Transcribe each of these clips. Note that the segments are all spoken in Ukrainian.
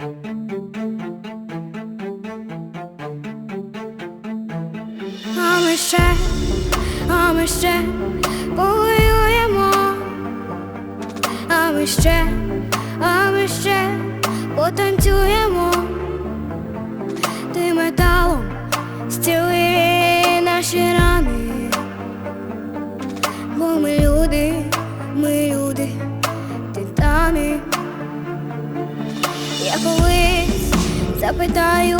А ми ще, а ми ще повоюємо, а ми ще, а ми ще потанцюємо, колись запитаю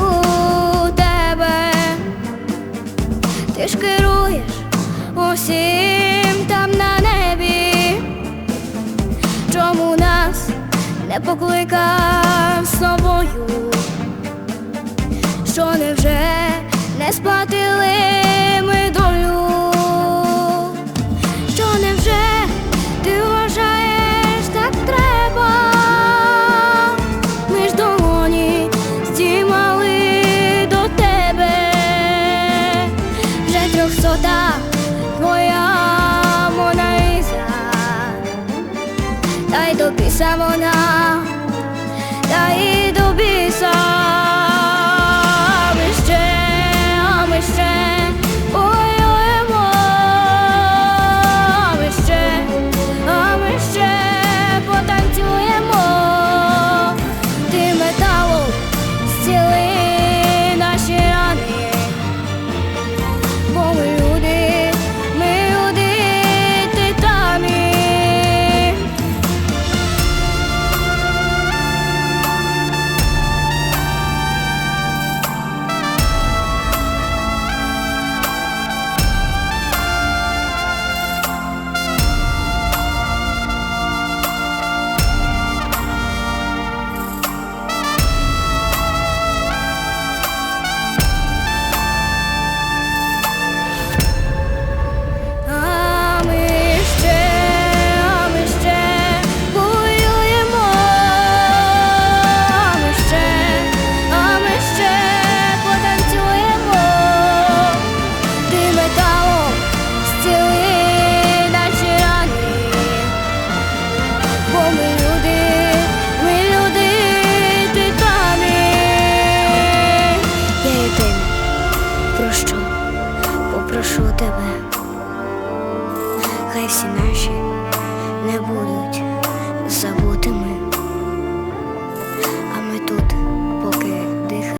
тебе. Ти ж керуєш усім там на небі, чому нас не покликав з собою? Що невже не сплатили вже трьохсота твоя Монаїза, та й до біса попрошу тебе. Хай всі наші не будуть забутими.